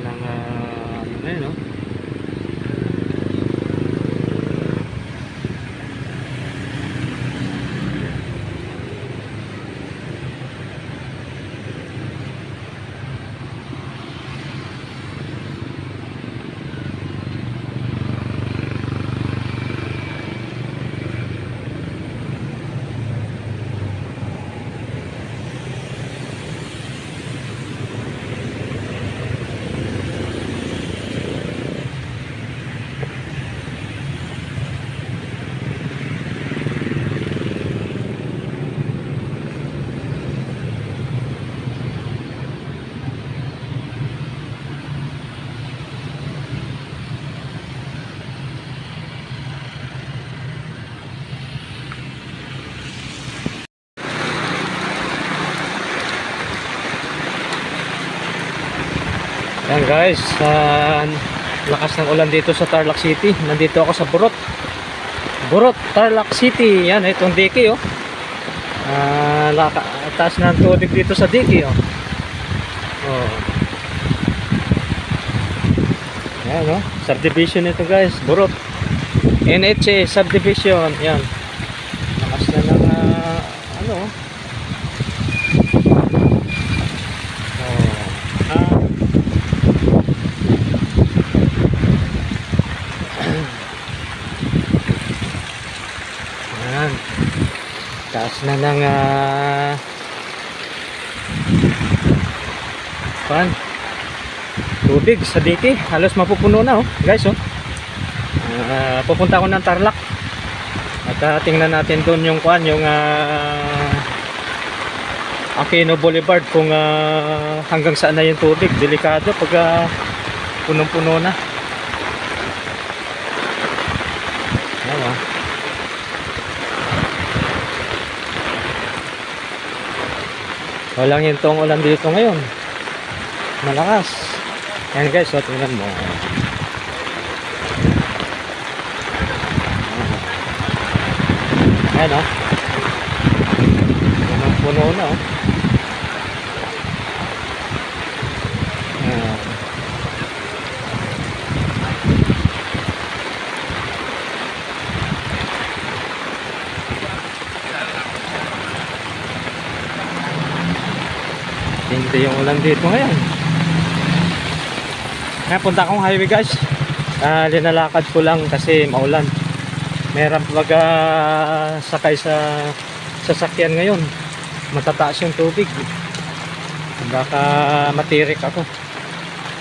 ng uh, ano na no? Yan guys, uh, lakas ng ulan dito sa Tarlac City. Nandito ako sa Burot. Burot, Tarlac City. Yan, itong diki oh. Ah, laka, taas ng tubig dito sa diki oh. Oh. Yan oh, subdivision ito guys, Burot. NHA subdivision, yan. Lakas na ng ah, ano oh. Oh. Ah, Ayan. Taas na ng ah pan. Tubig sa diki. Halos mapupuno na oh. Guys oh. Ah, pupunta ako ng Tarlac. At ah, tingnan natin doon yung kuan, yung ah Aquino Boulevard kung ah, hanggang saan na yung tubig. Delikado pag ah, punong-puno na. Ayan oh. Walang hintong ulan dito ngayon. Malakas. Ayan guys, so tingnan mo. Ayan o. Oh. Puno na o. Oh. Hindi yung ulan dito ngayon. Kaya punta akong highway guys. Ah, linalakad ko lang kasi maulan. Meron pag ah, sakay sa sasakyan ngayon. Matataas yung tubig. Baka matirik ako.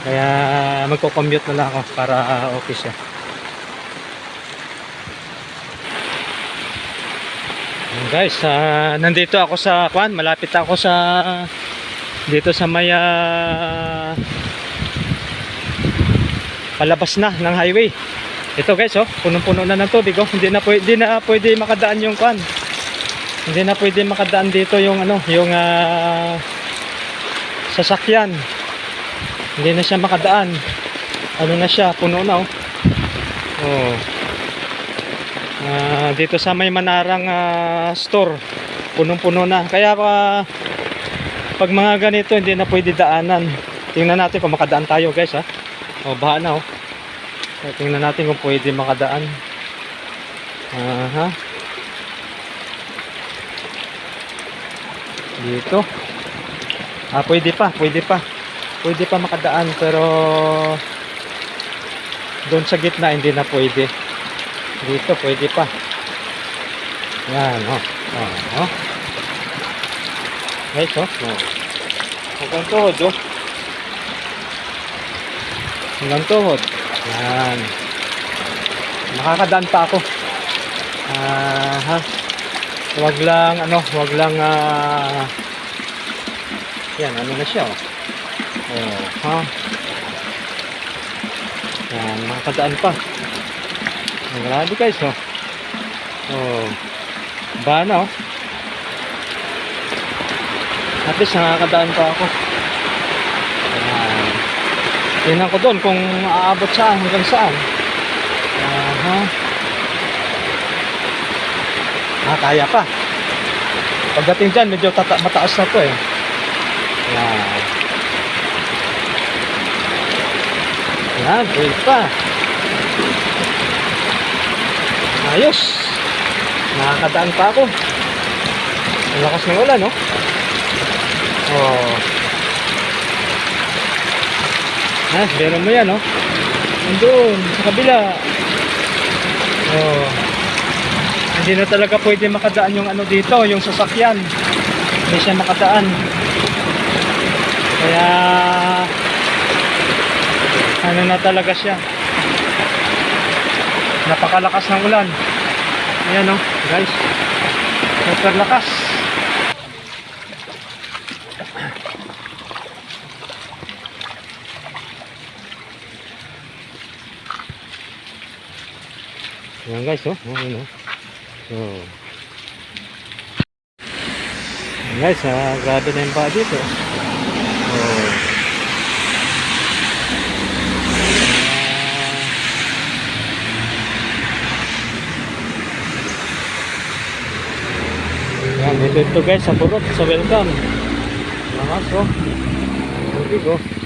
Kaya magko-commute na lang ako para ah, okay siya. Guys, ah, nandito ako sa kwan, malapit ako sa dito sa may ah, palabas na ng highway. Ito guys oh punong-puno na ng tubig oh hindi na pwede, na pwede makadaan yung kwan. Hindi na pwede makadaan dito yung ano yung ah, sasakyan. Hindi na siya makadaan. Ano na siya puno na oh. Oh. Ah, dito sa may manarang ah, store punong-puno na. Kaya pa pag mga ganito hindi na pwede daanan. Tingnan natin kung makadaan tayo guys ha? O baha na oh. So, tingnan natin kung pwede makadaan. Aha. Dito. Ah pwede pa pwede pa. Pwede pa makadaan pero doon sa gitna hindi na pwede. Dito pwede pa. Yan oh. Oh, oh. Guys, oh. oh. Hanggang tuhod, oh. Hanggang tuhod. Yan. Nakakadaan pa ako. Ah, ha. Wag lang, ano, wag lang, ah, yan, ano na siya, oh. Oh, ha. Yan, nakakadaan pa. Ang grabe guys, oh. Oh. Ba na, oh. At least nakakadaan pa ako. Ayan. Tingnan ko doon kung aabot saan, hanggang saan. Aha. Ah, kaya pa. Pagdating dyan, medyo tata mataas na to eh. Ayan. Yan, build pa. Ayos. Nakakadaan pa ako. Ang lakas ng ulan, no? Oh. Ah, meron mo yan, no? Nandun, sa kabila. Oh. Hindi na talaga pwede makadaan yung ano dito, yung sasakyan. Hindi siya makadaan. Kaya ano na talaga siya. Napakalakas ng ulan. Ayan oh, guys. Super lakas. Ayan guys, oh. Oh, yun, oh. So, guys, ah, grabe na yung dito. Oh. Yan, guys, sa burot, sa welcome. Lakas, oh. Oh.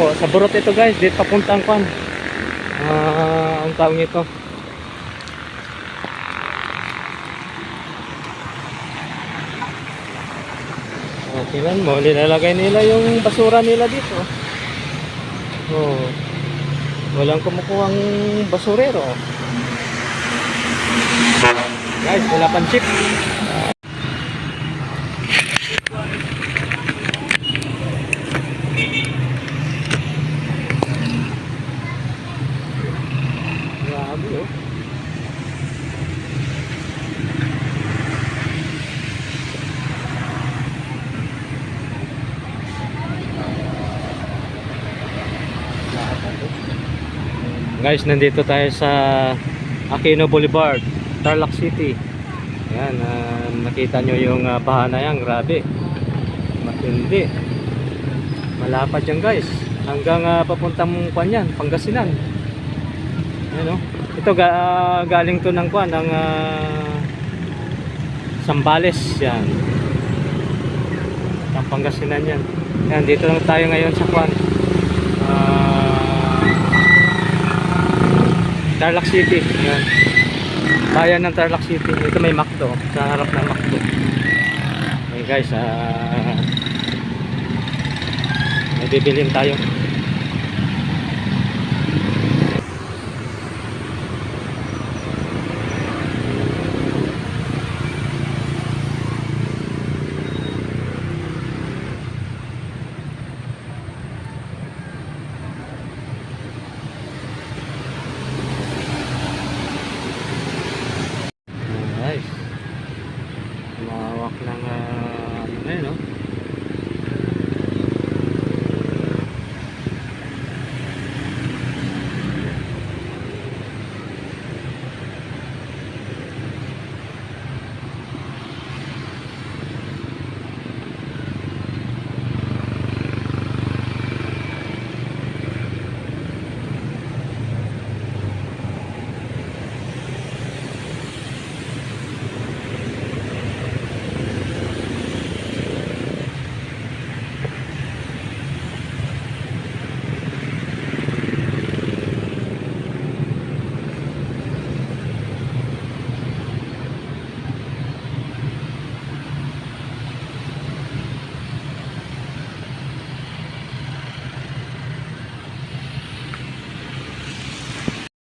Po. Sa burot ito guys, dito papuntang kwan. Ah, ang tawag nito. Oh, tingnan mo, nilalagay nila yung basura nila dito. Oh. Walang kumukuhang basurero. Guys, wala pang chip. Grabe oh. Guys, nandito tayo sa Aquino Boulevard, Tarlac City. Yan, ah, nakita nyo yung uh, baha na yan, grabe. Matindi. Malapad yan guys. Hanggang uh, papuntang kwan yan, Pangasinan. Yan oh. Ito ga, ah, galing to ng kwan, ng ah, Sambales yan. Ang Pangasinan yan. Yan, dito lang tayo ngayon sa kwan. Tarlac City. Yan. Bayan ng Tarlac City. Ito may McDo. Sa harap ng McDo. Okay guys, ah may bibilin tayo. 没人